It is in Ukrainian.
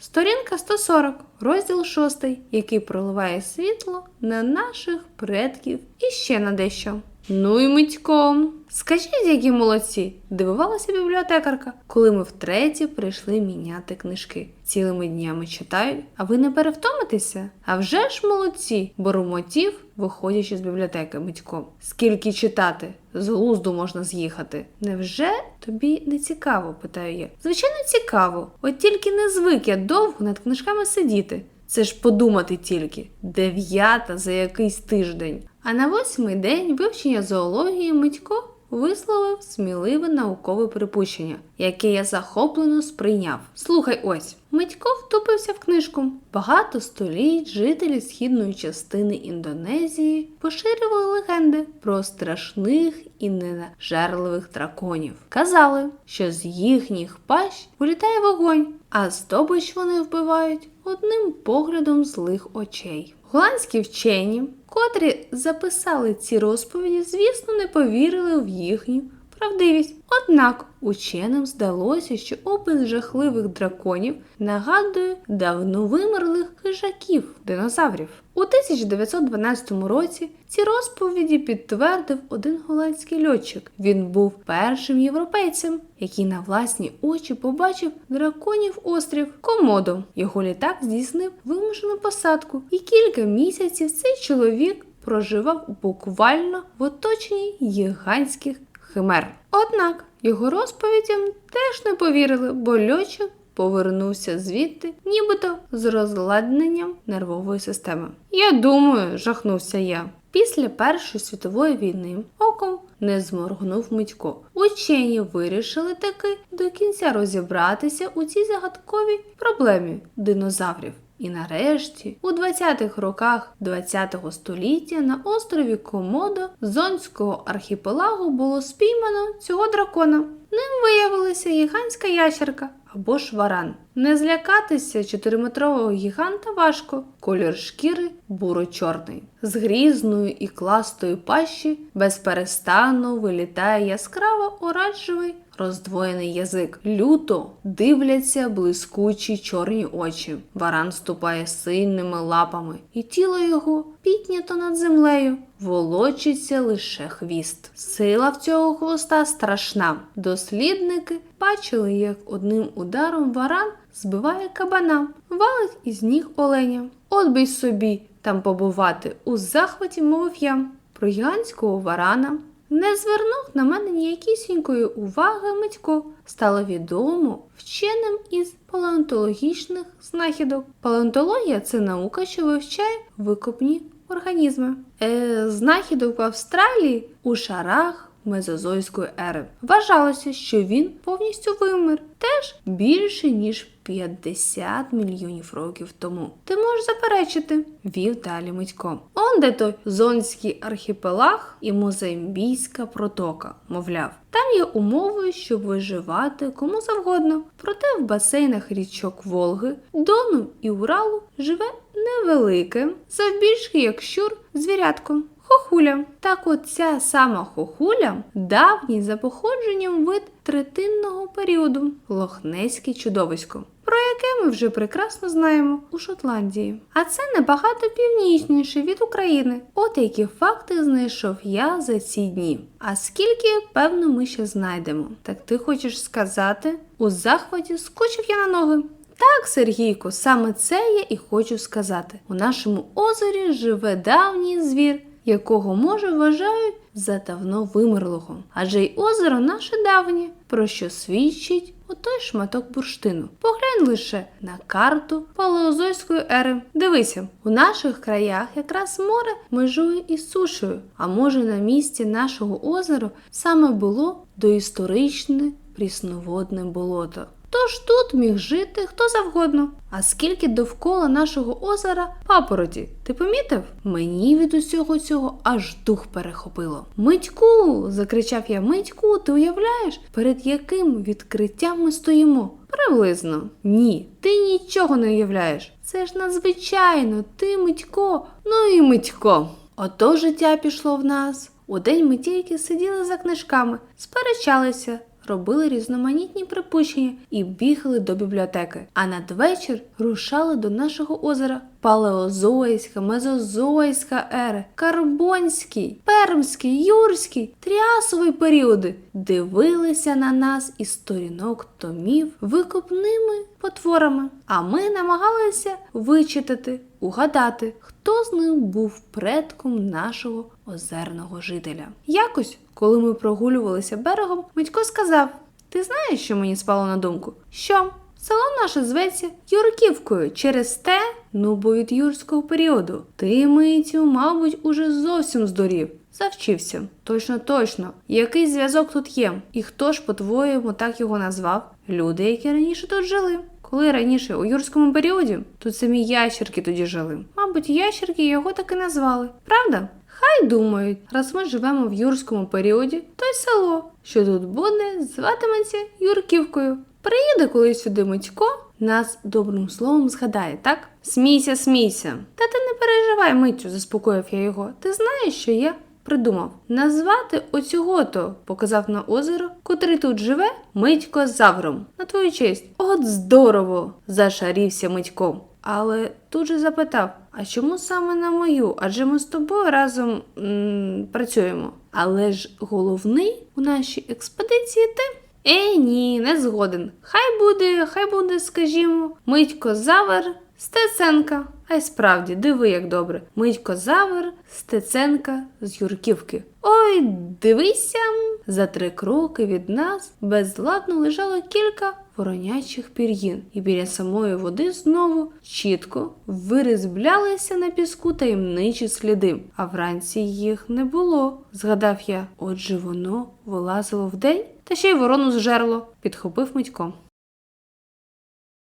Сторінка 140, розділ 6, який проливає світло на наших предків і ще на дещо. Ну і Митько. Скажіть, які молодці, дивувалася бібліотекарка, коли ми втретє прийшли міняти книжки. Цілими днями читають, а ви не перевтомитеся? А вже ж молодці, борумотів, виходячи з бібліотеки Митько. Скільки читати? З глузду можна з'їхати. Невже тобі не цікаво? питаю я. Звичайно, цікаво. От тільки не звик я довго над книжками сидіти. Це ж подумати тільки дев'ята за якийсь тиждень. А на восьмий день вивчення зоології Митько висловив сміливе наукове припущення, яке я захоплено сприйняв. Слухай ось. Митько втупився в книжку. Багато століть жителі східної частини Індонезії поширювали легенди про страшних і ненажерливих драконів. Казали, що з їхніх пащ вилітає вогонь, а здобич вони вбивають одним поглядом злих очей. Голландські вчені, котрі записали ці розповіді, звісно, не повірили в їхню правдивість. Однак ученим здалося, що опис жахливих драконів нагадує давно вимерлих хижаків динозаврів. У 1912 році ці розповіді підтвердив один голландський льотчик. Він був першим європейцем, який на власні очі побачив драконів острів Комодо. Його літак здійснив вимушену посадку, і кілька місяців цей чоловік проживав буквально в оточенні гігантських химер. Однак його розповідям теж не повірили, бо льотчик повернувся звідти, нібито з розладненням нервової системи. Я думаю, жахнувся я. Після Першої світової війни оком не зморгнув Митько. Учені вирішили таки до кінця розібратися у цій загадковій проблемі динозаврів. І нарешті, у 20-х роках 20-го століття на острові Комодо Зонського архіпелагу було спіймано цього дракона. Ним виявилася гігантська ящерка або ж варан. Не злякатися чотириметрового гіганта важко. Колір шкіри буро-чорний. З грізною і кластою пащі безперестанно вилітає яскраво оранжевий роздвоєний язик. Люто дивляться блискучі чорні очі. Варан ступає сильними лапами, і тіло його піднято над землею. Волочиться лише хвіст. Сила в цього хвоста страшна. Дослідники бачили, як одним ударом варан збиває кабана, валить із ніг оленя. От би собі там побувати у захваті, мовив я. Про гігантського варана не звернув на мене ніякісінької уваги Митько. Стало відомо вченим із палеонтологічних знахідок. Палеонтологія це наука, що вивчає викопні організми. Е, знахідок в Австралії у шарах Мезозойської ери. Вважалося, що він повністю вимер теж більше ніж 50 мільйонів років тому. Ти можеш заперечити, вів далі Митько. Он де той зонський архіпелаг і Мозамбійська протока, мовляв. Там є умови, щоб виживати кому завгодно. Проте в басейнах річок Волги, Дону і Уралу живе невелике, завбільшки як щур, звірятко. Хохуля. Так от ця сама хохуля давній за походженням вид третинного періоду лохнеське чудовисько, про яке ми вже прекрасно знаємо у Шотландії. А це набагато північніше від України. От які факти знайшов я за ці дні. А скільки, певно, ми ще знайдемо. Так ти хочеш сказати? У захваті скочив я на ноги. Так, Сергійко, саме це я і хочу сказати. У нашому озері живе давній звір, якого, може, вважають за давно вимерлого. Адже й озеро наше давнє, про що свідчить отой шматок бурштину. Поглянь лише на карту палеозойської ери. Дивися, у наших краях якраз море межує із сушею, а може на місці нашого озера саме було доісторичне прісноводне болото. Тож тут міг жити хто завгодно. А скільки довкола нашого озера папороті, ти помітив? Мені від усього цього аж дух перехопило. Митьку. закричав я Митьку, ти уявляєш, перед яким відкриттям ми стоїмо? Приблизно. Ні, ти нічого не уявляєш. Це ж надзвичайно, ти Митько, ну і Митько. Ото життя пішло в нас. Удень ми тільки сиділи за книжками, сперечалися, робили різноманітні припущення і бігали до бібліотеки. А надвечір рушали до нашого озера Палеозойська, Мезозойська ери, Карбонський, Пермський, Юрський, Тріасовий періоди дивилися на нас із сторінок томів викопними потворами. А ми намагалися вичитати, угадати, хто з них був предком нашого озерного жителя. Якось, коли ми прогулювалися берегом, Митько сказав: Ти знаєш, що мені спало на думку? Що? Село наше зветься Юрківкою через те, ну бо від юрського періоду. Ти, митю, мабуть, уже зовсім здурів. Завчився. Точно, точно. Який зв'язок тут є? І хто ж, по-твоєму, так його назвав? Люди, які раніше тут жили. Коли раніше у юрському періоді, тут самі ящерки тоді жили. Мабуть, ящерки його так і назвали. Правда? Хай думають, раз ми живемо в юрському періоді, то й село, що тут буде, зватиметься Юрківкою. Приїде колись сюди Митько, нас добрим словом згадає, так? Смійся, смійся. Та ти не переживай, Митю, заспокоїв я його. Ти знаєш, що я придумав? Назвати оцього-то, показав на озеро, котрий тут живе, Митько Завром. На твою честь. От здорово! зашарівся Митько. Але тут же запитав: а чому саме на мою? Адже ми з тобою разом м, працюємо. Але ж головний у нашій експедиції ти. Е, ні, не згоден. Хай буде, хай буде, скажімо, Митько Завер Стеценка. А й справді, диви, як добре. Митько Завер Стеценка з Юрківки. Ой, дивися! За три кроки від нас безладно лежало кілька воронячих пір'їн, і біля самої води знову чітко вирізблялися на піску таємничі сліди, а вранці їх не було, згадав я. Отже, воно вилазило вдень та ще й ворону зжерло, підхопив Митько.